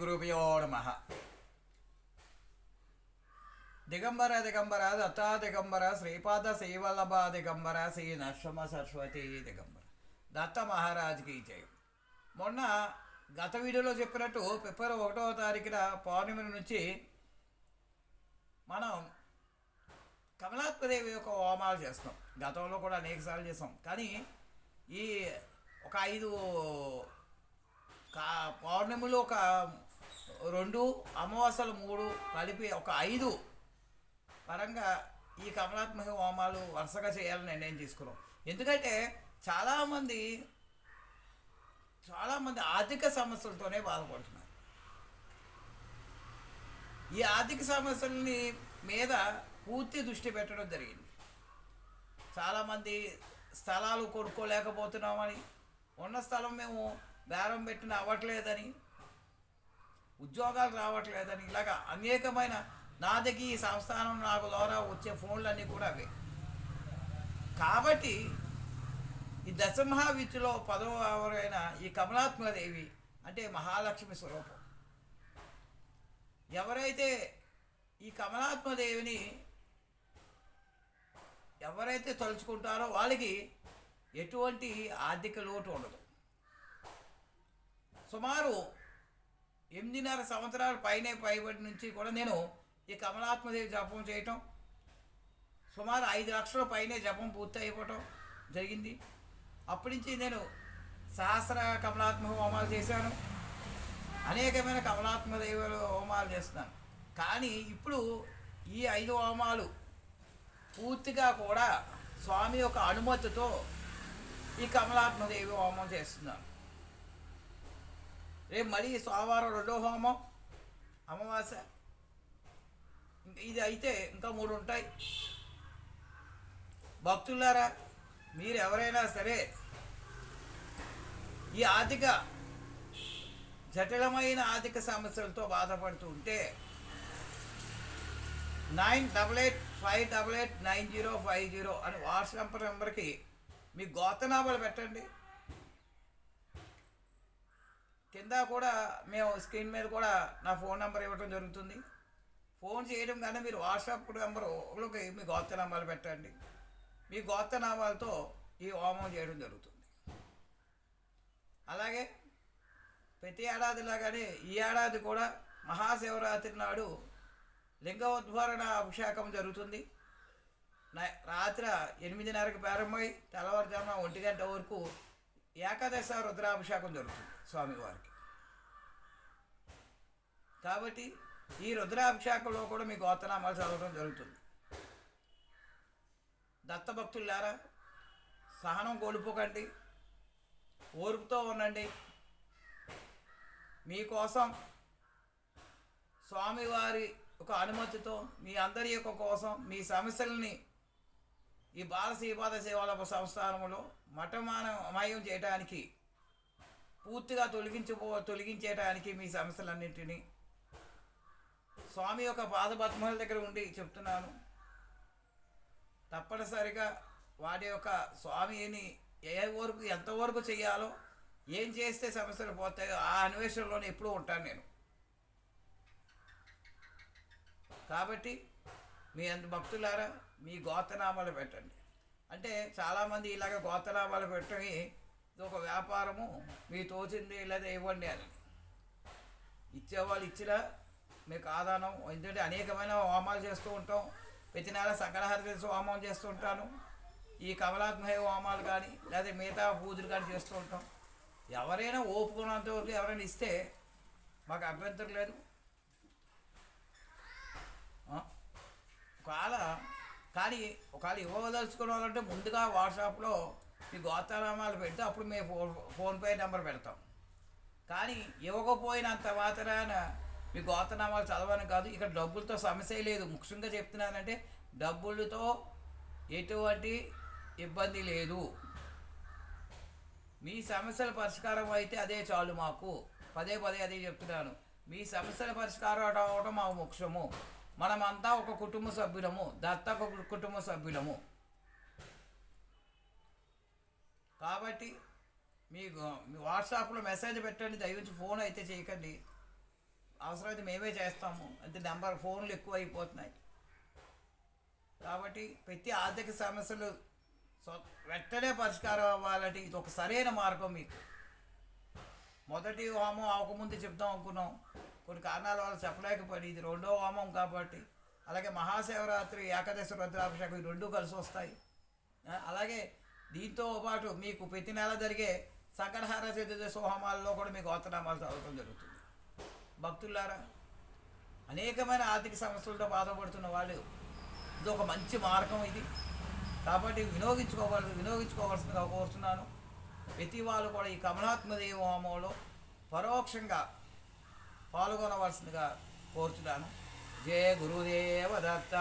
గురుభ్యో నమ. దిగంబర దిగంబర దత్తా దిగంబర శ్రీపాద శ్రీవల్లభ దిగంబర శ్రీ నరసింహ సరస్వతి దిగంబర. దత్త మహారాజ్కి జయం మొన్న గత వీడియోలో చెప్పినట్టు ఫిబ్రవరి ఒకటవ తారీఖున పౌర్ణమి నుంచి మనం కమలాత్మదేవి యొక్క హోమాలు చేస్తాం గతంలో కూడా అనేకసార్లు చేస్తాం కానీ ఈ ఒక ఐదు కా పౌర్ణమిలో ఒక రెండు అమావాస్యలు మూడు కలిపి ఒక ఐదు. పరంగా ఈ కమలాత్మక హోమాలు వరుసగా చేయాలని నిర్ణయం తీసుకున్నాం. ఎందుకంటే చాలామంది చాలామంది ఆర్థిక సమస్యలతోనే బాధపడుతున్నారు. ఈ ఆర్థిక సమస్యలని మీద పూర్తి దృష్టి పెట్టడం జరిగింది. చాలామంది స్థలాలు కొనుక్కోలేకపోతున్నామని ఉన్న స్థలం మేము బేరం పెట్టిన అవ్వట్లేదని ఉద్యోగాలు రావట్లేదని ఇలాగా అనేకమైన నాదకి ఈ సంస్థానం నాకు ద్వారా వచ్చే ఫోన్లన్నీ కూడా అవే. కాబట్టి ఈ దశమహావిత్తులో పదవ ఎవరైన ఈ కమలాత్మదేవి అంటే మహాలక్ష్మి స్వరూపం. ఎవరైతే ఈ కమలాత్మదేవిని ఎవరైతే తలుచుకుంటారో వాళ్ళకి ఎటువంటి ఆర్థిక లోటు ఉండదు. సుమారు ఎనిమిదిన్నర సంవత్సరాల పైనే పైబడి నుంచి కూడా నేను ఈ కమలాత్మదేవి జపం చేయటం సుమారు ఐదు లక్షల పైనే జపం పూర్తి అయిపోవటం జరిగింది. అప్పటి నుంచి నేను సహస్ర కమలాత్మ హోమాలు చేశాను. అనేకమైన కమలాత్మదేవులు హోమాలు చేస్తున్నాను. కానీ ఇప్పుడు ఈ ఐదు హోమాలు పూర్తిగా కూడా స్వామి యొక్క అనుమతితో ఈ కమలాత్మదేవి హోమం చేస్తున్నాను. రేపు మళ్ళీ సోమవారం రెండో హోమం అమావాస్య ఇది అయితే ఇంకా మూడు ఉంటాయి భక్తులారా మీరు ఎవరైనా సరే ఈ ఆర్థిక జటిలమైన ఆర్థిక సమస్యలతో బాధపడుతూ ఉంటే nine double eight five double eight nine zero five zero అని వాట్సాప్ నెంబర్కి మీ గోతనామాలు పెట్టండి కింద కూడా మేము స్క్రీన్ మీద కూడా నా ఫోన్ నెంబర్ ఇవ్వడం జరుగుతుంది. ఫోన్ చేయడం కానీ మీరు వాట్సాప్ నెంబర్లోకి మీ గోతనామాలు పెట్టండి. మీ గోతనామాలతో ఈ హోమం చేయడం జరుగుతుంది. అలాగే ప్రతి ఏడాదిలాగానే ఈ ఏడాది కూడా మహాశివరాత్రి నాడు లింగోద్భరణ అభిషేకం జరుగుతుంది. రాత్రి ఎనిమిదిన్నరకు ప్రారంభమై తెల్లవారుజామున ఒంటి గంట వరకు ఏకాదశ రుద్రాభిషేకం జరుగుతుంది స్వామివారికి. కాబట్టి ఈ రుద్రాభిషేకంలో కూడా మీ గోతనామాలు చదవడం జరుగుతుంది. దత్తభక్తులారా సహనం కోల్పోకండి ఓర్పుతో ఉండండి. మీకోసం స్వామివారి ఒక అనుమతితో మీ అందరి యొక్క కోసం మీ సమస్యల్ని ఈ బాల శ్రీపాద సేవల సంస్థానంలో మఠమానమయం చేయడానికి పూర్తిగా తొలగించిపో తొలగించేయడానికి మీ సమస్యలన్నింటినీ స్వామి యొక్క పాదపద్మాల దగ్గర ఉండి చెప్తున్నాను. తప్పనిసరిగా వాటి యొక్క స్వామిని ఏ వరకు ఎంతవరకు చేయాలో ఏం చేస్తే సమస్యలు పోతాయో ఆ అన్వేషణలోనే ఎప్పుడూ ఉంటాను నేను. కాబట్టి మీ అంత భక్తులారా మీ గోతనామాలు పెట్టండి. అంటే చాలామంది ఇలాగ గోతనామాలు పెట్టని ఇది ఒక వ్యాపారము మీ తోచింది లేదా ఇవ్వండి అని. ఇచ్చేవాళ్ళు ఇచ్చినా మీకు ఆదానం ఎందుకంటే అనేకమైన హోమాలు చేస్తూ ఉంటాం. ప్రతి నెల సకలహర చేసి హోమం చేస్తూ ఉంటాను. ఈ కమలాత్మహే హోమాలు కానీ లేదా మిగతా పూజలు కానీ చేస్తూ ఉంటాం. ఎవరైనా ఓపుకున్నంత వరకు ఎవరైనా ఇస్తే మాకు అభ్యంతరం లేదు. ఒకవేళ కానీ ఒకవేళ ఇవ్వదలుచుకున్న వాళ్ళంటే ముందుగా వాట్సాప్లో మీ గోత్రనామాలు పెడితే అప్పుడు మేము ఫోన్ ఫోన్పే నెంబర్ పెడతాం. కానీ ఇవ్వకపోయినంత మాత్రాన మీ గోత్రనామాలు చదవని కాదు ఇక్కడ డబ్బులతో సమస్య లేదు. ముఖ్యంగా చెప్తున్నానంటే డబ్బులతో ఎటువంటి ఇబ్బంది లేదు. మీ సమస్యల పరిష్కారం అయితే అదే చాలు మాకు. పదే పదే అదే చెప్తున్నాను. మీ సమస్యల పరిష్కారం అవడం మా ముఖ్యము మనమంతా ఒక కుటుంబ సభ్యులము దత్త ఒక కుటుంబ సభ్యులము. కాబట్టి మీకు మీ వాట్సాప్లో మెసేజ్ పెట్టండి దయవించి ఫోన్ అయితే చేయకండి. అవసరమైతే మేమే చేస్తాము. అంటే నెంబర్ ఫోన్లు ఎక్కువ అయిపోతున్నాయి కాబట్టి ప్రతి ఆర్థిక సమస్యలు వెంటనే పరిష్కారం అవ్వాలంటే ఇది ఒక సరైన మార్గం మీకు. మొదటి హోమం అవ్వకముందు చెప్దాం అనుకున్నాం. కొన్ని కారణాల వల్ల చెప్పలేకపోయి ఇది రెండో హోమం కాబట్టి. అలాగే మహాశివరాత్రి ఏకాదశి రుద్రాభిషేకం ఈ రెండు కలిసి వస్తాయి. అలాగే దీంతో పాటు మీకు ప్రతి నెల జరిగే సంకటహార చతుర్దశి హోమాల్లో కూడా మీకు గోత్రనామాలు చదవటం జరుగుతుంది. భక్తులారా అనేకమైన ఆర్థిక సమస్యలతో బాధపడుతున్న వాళ్ళు ఇది ఒక మంచి మార్గం ఇది. కాబట్టి వినియోగించుకోవాలి వినియోగించుకోవాల్సిందిగా కోరుతున్నాను. ప్రతి వాళ్ళు కూడా ఈ కమలాత్మదేవ హోమంలో పరోక్షంగా పాల్గొనవలసిందిగా కోరుతున్నాను జయ గురుదేవ దత్త.